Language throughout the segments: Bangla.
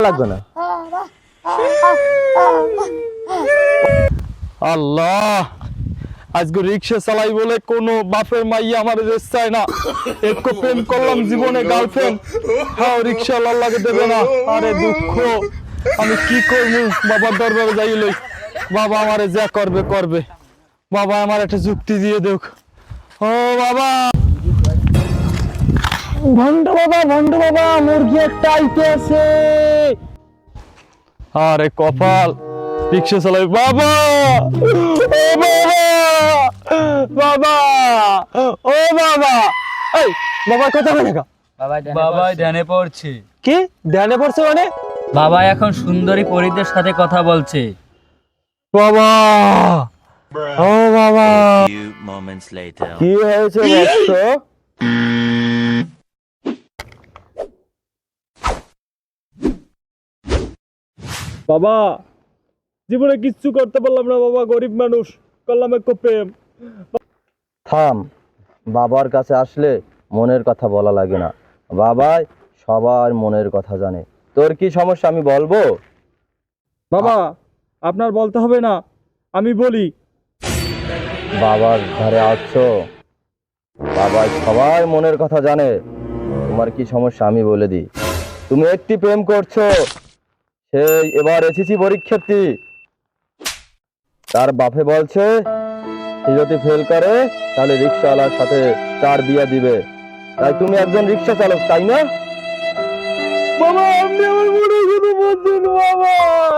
লাগবে না আল্লাহ, আজকে রিক্সা চালাই বলে কোনো বাপের মাইয়া আমার রেস চায় না। একটু প্রেম করলাম জীবনে গার্লফ্রেন্ড হ্যাঁ রিক্সা আল্লাহকে দেবে না। আরে দুঃখ। আমি কি করব? বাবার দরবারে যাইলই। বাবা আমারে যা করবে করবে। বাবা আমার একটা যুক্তি দিয়ে দেখ। ও বাবা। ভণ্ড বাবা ভণ্ড বাবা মুরগি একটা আইতে আছে। আরে কপাল রিক্সা চালাই বাবা! ও বাবা! বাবা! ও বাবা! এই বাবা কথা বলে কা বাবা ধ্যানে পড়ছে। কি? ধ্যানে পড়ছে মানে? বাবা এখন সুন্দরী পরিদের সাথে কথা বলছে। বাবা! ও বাবা few moments later. কি হয়েছে বৎস বাবা জীবনে কিচ্ছু করতে পারলাম না বাবা গরিব মানুষ। করলাম একটু প্রেম। থাম। বাবার কাছে আসলে মনের কথা বলা লাগে না। বাবাই সবার মনের কথা জানে। তোর কি সমস্যা আমি বলব? বাবা আপনার বলতে হবে না। আমি বলি বাবার ধারে আসছো? বাবা সবার মনের কথা জানে। তোমার কি সমস্যা আমি বলে দিই। তুমি একটি প্রেম করছ। সেই এবার এসেছি পরীক্ষার্থী। তার বাপে বলছে, সে যদি ফেল করে, তাহলে রিক্সাওয়ালার সাথে তার বিয়ে দিবে। তাই তুমি একজন রিক্সা চালক, তাই না? বাবা, আপনি আমার মনের কথা বলছেন বাবা।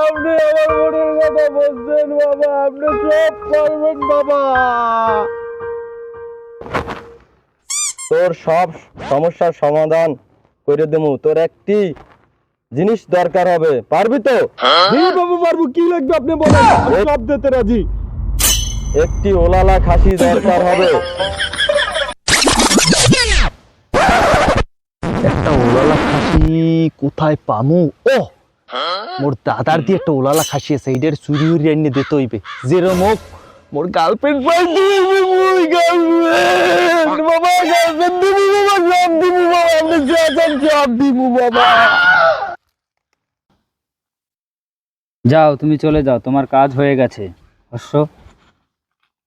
আপনি আমার কথা বলছেন বাবা আপনি সব পারবেন বাবা। তোর সব সমস্যার সমাধান করে দেবো। তোর একটি জিনিস দরকার হবে। পারবি তো? জি বাবা পারব। কি লাগবে আপনি বলেন? আমি সব দিতে রাজি। একটি ওলালা খাসি দরকার হবে। একটা ওলালা খাসি কোথায় পামু? ও মোর দাদার দিয়ে একটা ওলালা খাসি আছে এইটার চুরি উরি এনে দিতে হইবে। যেরম হোক মোর গার্লফ্রেন্ড পাই দিবি মুই গার্লফ্রেন্ড বাবা গার্লফ্রেন্ড দিবি বাবা সব দিবি বাবা যা চান সব দিবি বাবা। যাও তুমি চলে যাও তোমার কাজ হয়ে গেছে। অশ্ব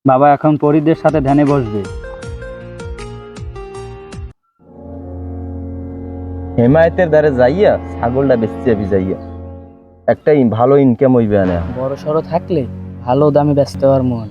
বাবা এখন পরীদের সাথে ধ্যানে বসবে। হেমায়তের দ্বারে যাইয়া ছাগলটা বেচতে যাবি যাইয়া। একটা ভালো ইনকাম হইবে না বড় সড়ো থাকলে ভালো দামে ব্যস্ত হওয়ার মন